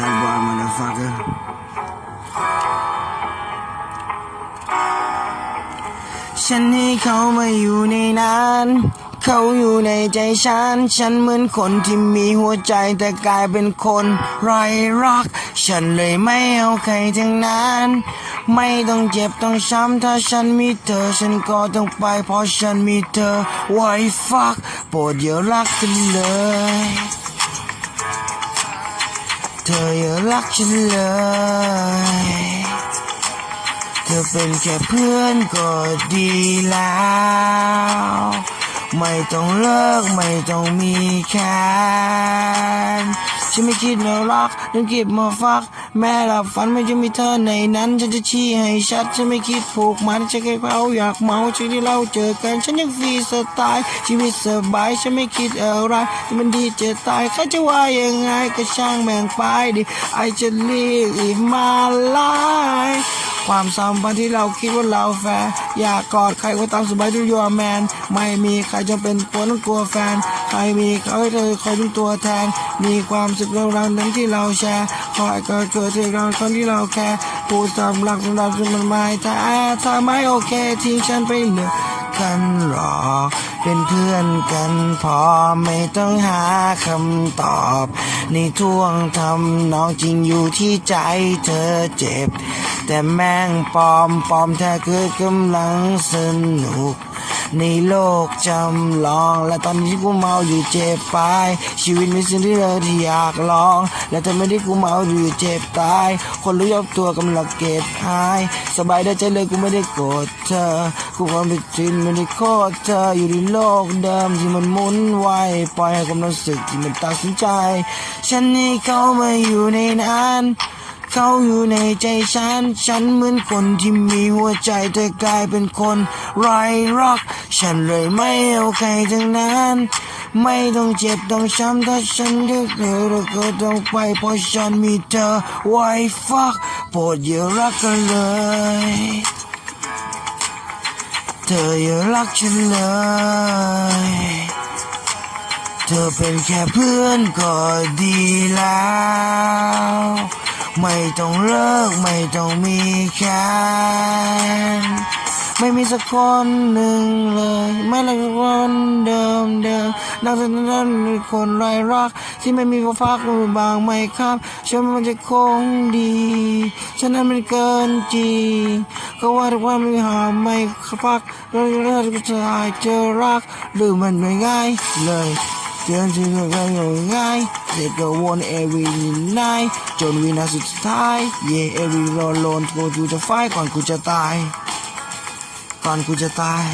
motherfucker ฉันให้เขามาอยู่ในนั้น เขาอยู่ในใจฉัน ฉันเหมือนคนที่มีหัวใจแต่กลายเป็นคนไร้รัก ฉันเลยไม่เอาใครทั้งนั้น ไม่ต้องเจ็บต้องช้ำถ้าฉันมีเธอ ฉันก็ต้องไปเพราะฉันมีเธอ Why fuck โปรดอย่ารักกันเลย เธออย่ารักฉันเลย เธอเป็นแค่เพื่อนก็ดีแล้ว ไม่ต้องเลิกไม่ต้องมีแค้นฉันไม่คิดมารักต้องเก็บมาฟัก แม่หลับฝันไม่จะมีเธอในนั้น ฉันจะชี้ให้ชัด ฉันไม่คิดผูกมันฉันแค่เผาอยากเมาชีวิตที่เราเจอกัน ฉันยังฟรีสไตล์ชีวิตสบาย ฉันไม่คิดอะไรที่มันดีจะตายใครจะว่ายังไงก็ช่างแม่งไปดิไอจะรีบอีมาไล ความสัมพันธ์ที่เราคิดว่าเราแฟร์อยากกอดใครก็ตามสบายทุกอย่างแมนไม่มีใครจำเป็นควรต้องกลัวแฟนใครมีเขาให้เธอคอยเป็นตัวแทน มีความสุขเราเรานั้นที่เราแชร์คอยเกิดเกิดเธองราคนที่เราแคร์ พูดสำหรับสำหรับมันไม่ถ้าถ้าไม่โอเคทิ้งฉันไปเลยกันหรอ เป็นเพื่อนกันพอไม่ต้องหาคำตอบ ในท่วงทำนองจริงอยู่ที่ใจเธอเจ็บ แต่แม่งปลอมปลอมแท้คือกำลังสนุก ในโลกจำลอง และตอนนี้กูเมาอยู่เจ็บไปชีวิตมีสิ่งที่เราที่อยากลอง และทำไมที่กูเมาอยู่เจ็บตาย คนรู้ยอบตัวกำลังเก็บหาย สบายได้ใจเลยกูไม่ได้โกรธเธอ กูความเป็นจริงไม่ได้โคตรเธออยู่ในโลกเดิมที่มันหมุนไวปล่อยให้ความรู้สึกที่มันตัดสินใจ ฉันให้เขามาอยู่ในนั้น เขาอยู่ในใจฉัน ฉันเหมือนคนที่มีหัวใจแต่กลายเป็นคนไร้รัก ฉันเลยไม่เอาใครทั้งนั้น ไม่ต้องเจ็บต้องช้ำถ้าฉันได้เธอแล้วก็ต้องไปเพราะฉันมีเธอ Why fuck โปรดอย่ารักกันเลย เธออย่ารักฉันเลย เธอเป็นแค่เพื่อนก็ดีแล้ว ต้องเลิกไม่ต้องมีแค้นไม่มีสักคนหนึ่งเลย ไม่เละคนเดิมเดิมนักแสดงเป็นคนไร้รัก ที่ไม่มีความพักหรือบางไหมครับฉันมันจะคงดีฉันนั้นมันเกินจริงก็ว่าทุกวันม่หาไม่พักแล้วเลิกจะหายเจอรัก หรือมันไม่ง่ายเลย เดินถึงกันง่ายเด็กก็วน every night จนวินาทีสุดท้าย yeah every roll on กูจะไฟก่อนกูจะตาย ก่อนกูจะตาย